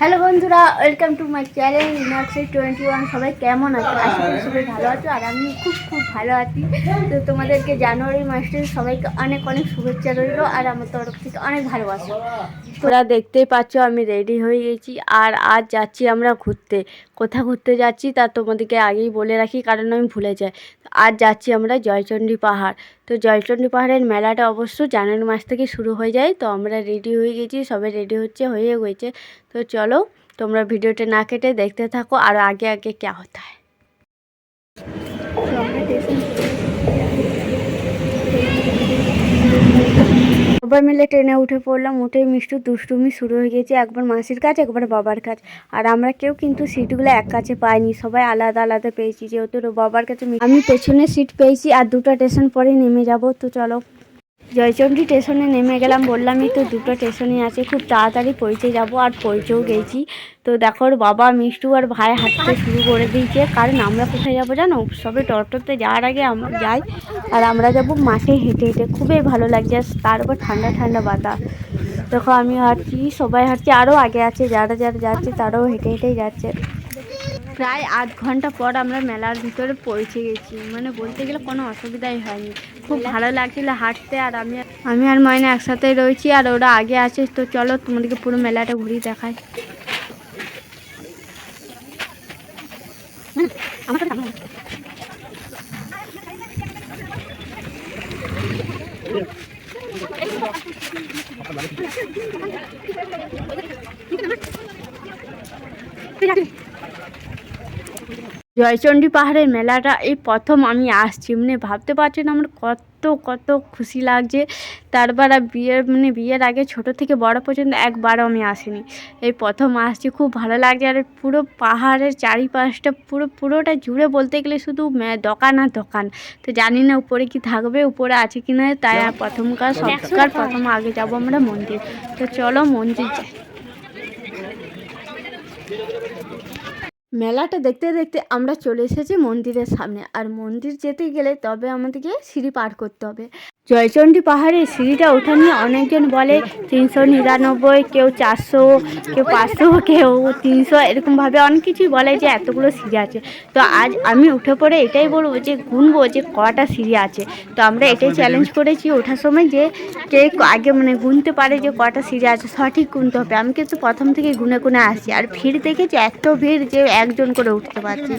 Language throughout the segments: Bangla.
হ্যালো বন্ধুরা welcome to my channel Rinakshi twenty one সবাই কেমন আছো? আশা করি সবাই ভালো আছো, আর আমি খুব খুব ভালো আছি। তো তোমাদেরকে জানুয়ারি মাসের সবাইকে অনেক অনেক শুভেচ্ছা রইল, আর আমার তরফ থেকে অনেক ভালোবাসো। তোরা দেখতেই পাচ্ছ, আমি রেডি হয়ে গেছি, আর আজ যাচ্ছি আমরা ঘুরতে। কোথা ঘুরতে যাচ্ছি তা তোমাদেরকে আগেই বলে রাখি, কারণ আমি ভুলে যাই। আজ যাচ্ছি আমরা জয়চণ্ডী পাহাড়। তো জয়চণ্ডী পাহাড়ের মেলাটা অবশ্য জানুয়ারি মাস থেকে শুরু হয়ে যায়, তো আমরা রেডি হয়ে গেছি, সবাই রেডি হচ্ছে, হয়ে গেছে। তো চলো, তোমরা ভিডিওটা না কেটে দেখতে থাকো, আর আগে আগে কে হতা। হয় সবাই মিলে ট্রেনে উঠে পড়লাম, উঠে মিষ্টি দুষ্টুমি শুরু হয়ে গেছে, একবার মাসির কাজ, একবার বাবার কাজ। আর আমরা কেউ কিন্তু সিটগুলো এক কাছে পাইনি, সবাই আলাদা আলাদা পেয়েছি, যেহেতু বাবার কাছে আমি পেছনে সিট পেয়েছি, আর দুটো স্টেশন পরে নেমে যাব, তো চলো। জয়চণ্ডী স্টেশনে নেমে গেলাম বললামই তো দুটো স্টেশনই আছে, খুব তাড়াতাড়ি পৌঁছে যাব। আর পৌঁছেও গেছি। তো দেখো বাবা, মিষ্টু আর ভাই হাঁটতে শুরু করে দিয়েছে। কারণ আমরা কোথায় যাব জানো? সবে টরটরতে যাওয়ার আগে আমরা যাই আর আমরা যাব মাঠে হেঁটে হেঁটে। খুবই ভালো লাগছে। আর তার ঠান্ডা ঠান্ডা বাতাস। দেখো, আমি হাঁটছি, সবাই হাঁটছি আরও আগে আছে, যারা যারা যাচ্ছে, তারাও হেঁটে হেঁটেই যাচ্ছে। প্রায় আধ ঘণ্টা পর আমরা মেলার ভিতরে পৌঁছে গেছি। মানে বলতে গেলে কোনো অসুবিধাই হয়নি। খুব ভালো লাগছিল হাঁটতে আর আমি আমি আর ময়না একসাথে রয়েছি আর ওরা আগে আছে। তো চলো তোমাদেরকে পুরো মেলাটা ঘুরিয়ে দেখাই আমার সাথে থামো। জয়চণ্ডী পাহাড়ের মেলাটা এই প্রথম আমি আসছি। মানে ভাবতে পারছি না আমার কত কত খুশি লাগছে। তারপর বিয়ের মানে বিয়ের আগে ছোট থেকে বড় পর্যন্ত একবারও আমি আসিনি। এই প্রথম আসছি, খুব ভালো লাগছে। আর পুরো পাহাড়ের চারিপাশটা পুরো, পুরোটা জুড়ে বলতে গেলে শুধু দোকান আর দোকান। তো জানি না উপরে কি থাকবে, উপরে আছে কি না তাই প্রথমকার, সবকার প্রথম আগে যাব আমরা মন্দির। তো চলো মন্দির যাই। মেলাটা দেখতে দেখতে আমরা চলে এসেছি মন্দিরের সামনে। আর মন্দির যেতে গেলে তবে আমাদেরকে সিঁড়ি পার করতে হবে। জয়চণ্ডী পাহাড়ে সিঁড়িটা ওঠা নিয়ে অনেকজন বলে তিনশো নিরানব্বই, কেউ চারশো, কেউ পাঁচশো, কেউ তিনশো এরকমভাবে অনেক কিছুই বলে যে এতগুলো সিঁড়ি আছে। তো আজ আমি উঠে পড়ে এটাই বলব যে গুনবো যে কটা সিঁড়ি আছে। তো আমরা এটাই চ্যালেঞ্জ করেছি ওঠার সময় যে কে আগে মানে গুনতে পারে যে কটা সিঁড়ি আছে, সঠিক গুনতে হবে। আমি কিন্তু প্রথম থেকে গুনে গুনে আসি আর ভিড় দেখেছি এত ভিড় যে একজন করে উঠতে পারছি।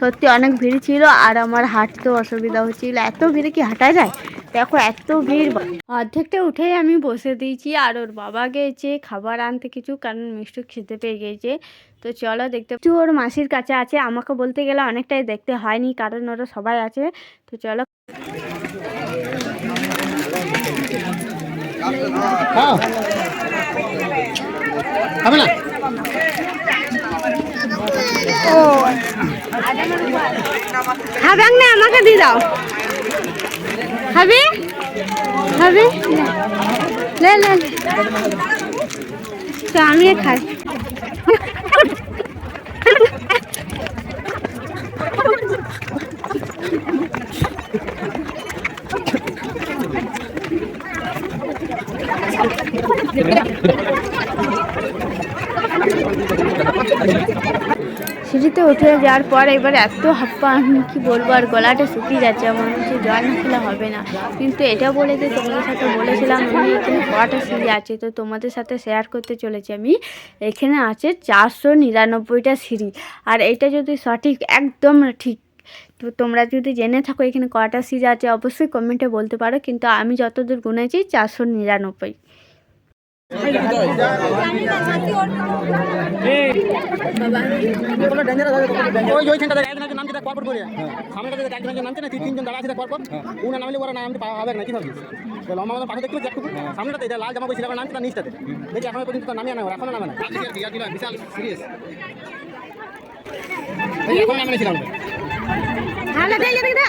সত্যি অনেক ভিড় ছিল আর আমার হাঁটতেও অসুবিধা হচ্ছিল। এত ভিড়ে কি হাঁটা যায়? দেখো এত ভিড় অর্ধেকটা উঠেই আমি বসে দিয়েছি আর ওর বাবা গেছে খাবার আনতে কিছু কারণ মিষ্টু খেতে পেয়ে গেছে। তো চলো দেখতে একটু ওর মাসির কাছে আছে আমাকে বলতে গেলে অনেকটাই দেখতে হয়নি কারণ ওরা সবাই আছে। তো চলো। হ্যাঁ। না? না আমাকে দিয়ে দাও। খাবি খাবি লে লে। তো আমি খাই। উঠে যাওয়ার পর এবার এত হাপ্পা, আমি কি বলব, আর গলাটা শুকিয়ে যাচ্ছে, আমার হচ্ছে জল না খেলে হবে না। কিন্তু এটা বলে যে তোমাদের সাথে বলেছিলাম আমি এখানে কটা সিঁড়ি আছে, তো তোমাদের সাথে শেয়ার করতে চলেছি আমি। এখানে আছে চারশো নিরানব্বইটা সিঁড়ি। আর এটা যদি সঠিক, একদম ঠিক, তো তোমরা যদি জেনে থাকো এখানে কটা সিঁড়ি আছে, অবশ্যই কমেন্টে বলতে পারো, কিন্তু আমি যতদূর গুনেছি, চারশো নিরানব্বই। তিনজন দাঁড়া আছে দেখ পরপর উনা নামলে ওরা নামতে হবে না কি ভাবিস লম্বা আমাদের পাশে দেখতে একটু সামনেটাতে এটা লাল জামা পরে ছিল নামছে না নিচটাতে দেখি এখনও পর্যন্ত নামিয়ে না এখনও নামে না বিশাল সিরিয়াস এখন নামে ছিলাম হ্যাঁ ছবি হয়ে যায়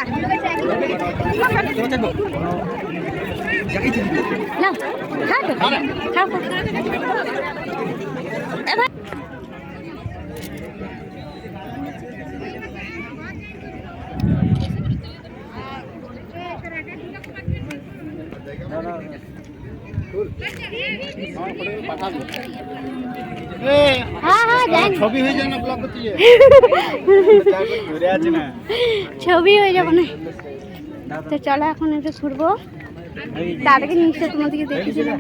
না করতে গিয়ে ছবি হয়ে যাবে না। তো চলো এখন একটু ঘুরবো আগে নিশ্চয় তোমাদেরকে দেখেছিলাম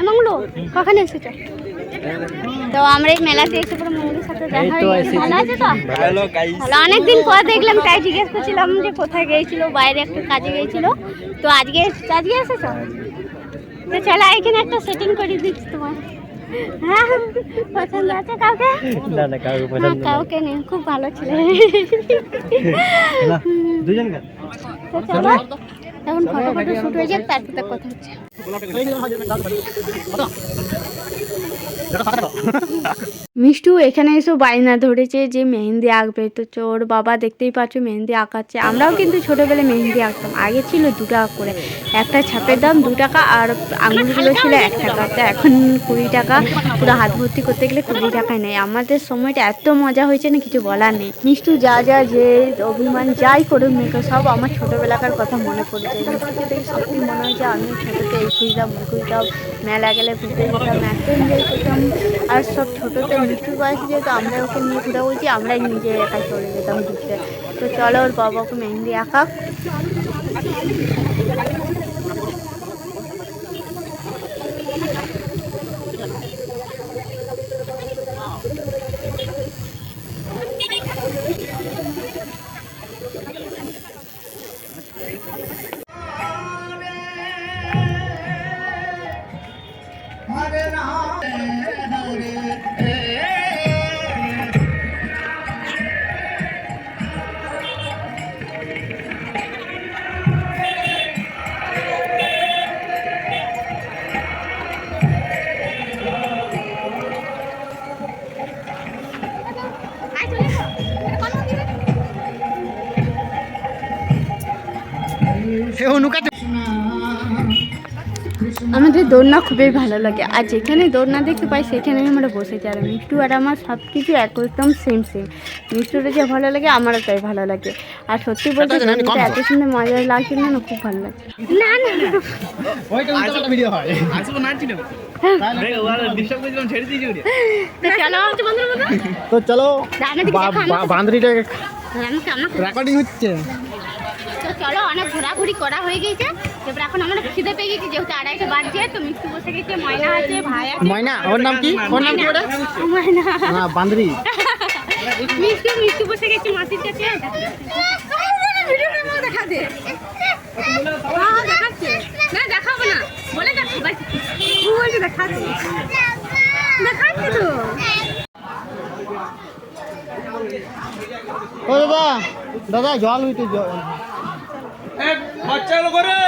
এমনগুলো কখন এসেছ? তো আমরা এই মেলাতে এসে পরে মন্দিরের সাথে দেখা হয়ে। ভালো আছে তো? ভালো ভালো অনেকদিন পর দেখলাম তাই জিজ্ঞেস করছিলাম যে কোথায় গিয়েছিল বাইরে একটা কাজে গিয়েছিল। তো আজকে এসেছ আজকে এসেছ? তো চলো এখানে একটা সেটিং করে দিচ্ছি তোমার হ্যাঁ পছন্দ আছে কাউকে? না না কাউকে না পছন্দ কাউকে নেই খুব ভালো ছিল। দুজন তো চলো। এখন ফটো ফটো শুট হয়ে যাক তারপর কথা হচ্ছে। মিষ্টু, এখানে এসে, বায়না ধরেছে যে মেহেন্দি আঁকবে। তো চোর বাবা দেখতেই পাচ্ছ মেহেন্দি আঁকাচ্ছে। আমরাও কিন্তু ছোটোবেলায় মেহেন্দি আঁকতাম। আগে ছিল দু টাকা করে। একটা ছাপের দাম দু টাকা আর আঙুলগুলো ছিল এক টাকা। তো এখন কুড়ি টাকা। পুরো হাত ভর্তি করতে গেলে কুড়ি টাকায় নেয় আমাদের সময়টা এত মজা হয়েছে না, কিছু বলার নেই। মিষ্টু, যা যা, যে, অভিমান, যাই করুক মেয়েকে সব আমার ছোটোবেলাকার কথা মনে পড়েছে মিষ্টুকে সত্যি মনে হয় যে আমি ছোটোতে এই খুঁজতাম মেলা গেলে ঘুরতে যেতাম, এত এনজয় করতাম। আর সব ছোটোতে মৃত্যুর বয়সে যেহেতু আমরা ওকে নিয়ে ঘুরে বলছি, আমরাই নিজে একাই চলে যেতাম ঘুরতে। তো চলো ওর বাবাকে মেহেন্দি আঁকা দোলনা খুবই ভালো লাগে। আর যেখানে দোলনা দেখতে পাই সেখানেই আমরা বসেছি আর মিষ্টু আর আমার সব কিছু একদম সেম সেম মিষ্টুটা যে ভালো লাগে আমারও তাই ভালো লাগে। আর সত্যি বলতে এত সুন্দর মজা লাগছিল না খুব ভালো লাগে। না তো চলো রেকর্ডিং হচ্ছে। চলো অনেক ঘোরাঘুরি করা হয়ে গেছে। এবার এখন আমরা খিদে পেয়ে গেছি যেহেতু আড়াইটা বাজছে তো মিষ্টি বসে গেছে ময়না আছে ভাই আছে। ময়না ওর নাম কি? ওর নাম কি ওটা? ময়না। না বান্দরি। মিষ্টি মিষ্টি বসে গেছে মাসির কাছে। দেখা দে হ্যাঁ, দেখাচ্ছে। না দেখাবো না। বলে দেখাবো বলছে দেখাচ্ছি। দেখাচ্ছি তো। ও দাদা দাদা জল হইতে জল। বাচ্চা লোক রে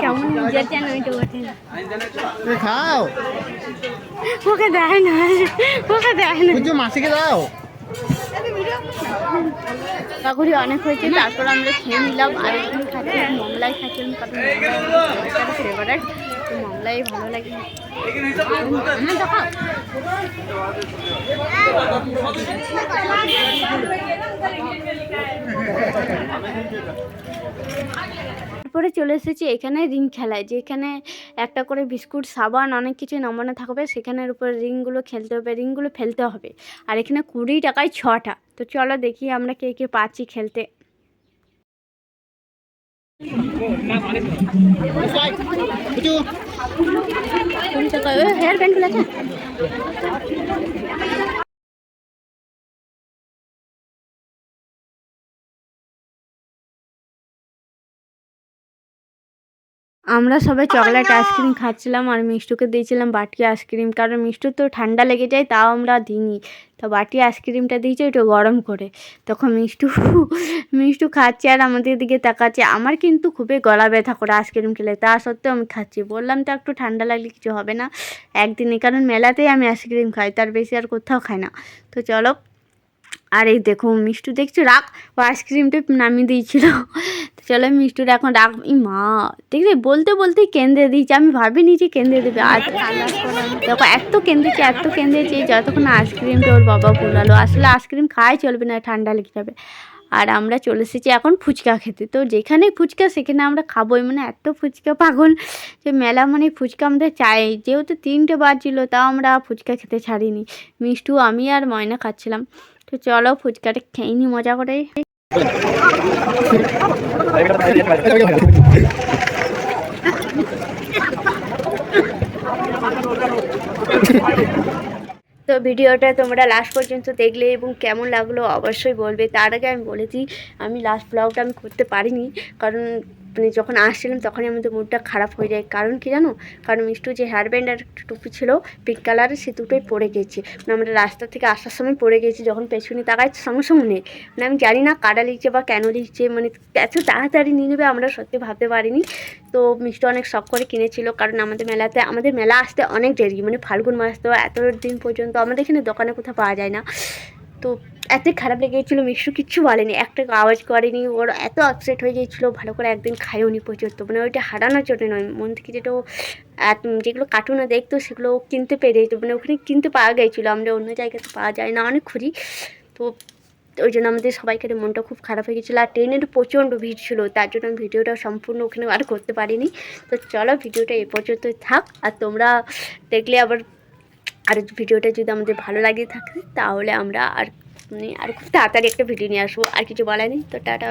কেমন নিজের যেন ওইটা ওঠে না। খাও। ওকে দেয় না। ওকে দেয় না। বুঝছ মাসিকে দাও। ঘোরাঘুরি অনেক হয়েছে তারপর আমরা খেয়ে নিলাম আর এখানে খাচ্ছিলাম মংলাই খাচ্ছিলাম কারণ ফেভারেট ভালো লাগে। তারপরে চলে এসেছি এখানে রিং খেলায়, যেখানে একটা করে বিস্কুট, সাবান, অনেক কিছু নামানো থাকবে। সেখানের উপর রিংগুলো খেলতে হবে, রিংগুলো ফেলতে হবে। আর এখানে কুড়ি টাকায় ছটা। তো চলো দেখি আমরা কে কে পাচ্ছি খেলতে। বুঝছ কুড়ি টাকা হেয়ার আমরা সবাই চকলেট আইসক্রিম খাচ্ছিলাম আর মিষ্টুকে দিয়েছিলাম বাটি আইসক্রিম। কারণ মিষ্টু তো ঠান্ডা লেগে যায় তাও আমরা দিইনি। তো বাটি আইসক্রিমটা দিয়েছি ওটা গরম করে। তখন মিষ্টু মিষ্টু খাচ্ছে আর আমাদের দিকে তাকাচ্ছে। আমার কিন্তু খুবই গলা ব্যথা করে আইসক্রিম খেলে। তা সত্ত্বেও আমি খাচ্ছি। বললাম তো একটু ঠান্ডা লাগলে কিছু হবে না। একদিনে কারণ মেলাতেই আমি আইসক্রিম খাই তার বেশি আর কোথাও খাই না। তো চলো। আর এই দেখো মিষ্টু দেখছ রাখ ও আইসক্রিমটা নামিয়ে দিয়েছিল। চলো মিষ্টুর এখন রাখ মা দেখলে বলতে বলতেই কেন্দ্রে দিয়েছে আমি ভাবিনি যে কেন্দ্রে দেবে আর দেখো এত কেন্দ্রেছে এত কেন্দ্রেছে যতক্ষণ আইসক্রিমটা ওর বাবা ভুলালো আসলে আইসক্রিম খাওয়াই চলবে না ঠান্ডা লেগে যাবে। আর আমরা চলে এসেছি এখন ফুচকা খেতে। তো যেখানে ফুচকা সেখানে আমরা খাবোই মানে এত ফুচকা পাগল যে মেলা মানে ফুচকা আমাদের চাই। যেহেতু তিনটে বাজছিল তাও আমরা ফুচকা খেতে ছাড়িনি। মিষ্টু আমি আর ময়না খাচ্ছিলাম। তো চলো ফুচকাটা খেয়ে নি মজা করে। তো ভিডিওটা তোমরা লাস্ট পর্যন্ত দেখলে এবং কেমন লাগল অবশ্যই বলবে। তার আগে আমি বলেছি, আমি লাস্ট ব্লগটা আমি করতে পারিনি, কারণ মানে যখন আসছিলাম তখনই আমাদের মুডটা খারাপ হয়ে যায়। কারণ কি জানো? কারণ মিষ্টু যে হেয়ার ব্যান্ড আর একটা টুপি ছিল পিঙ্ক কালারের সে দুটোই পড়ে গেছে। মানে আমরা রাস্তা থেকে আসার সময় পড়ে গেছি, যখন পেছনে তাকাই সঙ্গে সঙ্গে। নেই মানে আমি জানি না কাটা লিখছে বা কেন লিখছে মানে এত তাড়াতাড়ি নিয়ে নেবে আমরা সত্যি ভাবতে পারিনি। তো মিষ্টি অনেক শখ করে কিনেছিল, কারণ আমাদের মেলাতে, আমাদের মেলা আসতে অনেক দেরি। মানে ফাল্গুন মাস তো এত দিন পর্যন্ত আমাদের এখানে দোকানে কোথাও পাওয়া যায় না। তো এত খারাপ লেগে গেছিল মিষ্টি কিচ্ছু বলেনি, একটা আওয়াজ করেনি, ওর এত আপসেট হয়ে গিয়েছিল ভালো করে একদিন খায়ও নি পর্যন্ত মানে ওইটা হারানোর জন্য নয়, মন থেকে যেটা যেগুলো কার্টুনে দেখতো সেগুলো কিনতে পেরে যেত মানে ওখানে কিনতে পাওয়া গেছিল, আমরা অন্য জায়গাতে পাওয়া যায় না, অনেক খুঁজি তো ওই জন্য আমাদের সবাইকে মনটা খুব খারাপ হয়ে গেছিল, আর ট্রেনের প্রচণ্ড ভিড় ছিল, তার জন্য আমি ভিডিওটা সম্পূর্ণ ওখানে আর করতে পারিনি, তো চলো ভিডিওটা এ পর্যন্তই থাক, আর তোমরা দেখলে আবার আর ভিডিওটা যদি আমাদের ভালো লাগে থাকে, তাহলে আমরা আর আর খুব তাড়াতাড়ি একটা ভিডিও নিয়ে আসব। আর কিছু বলেনি নেই। তো টাটা।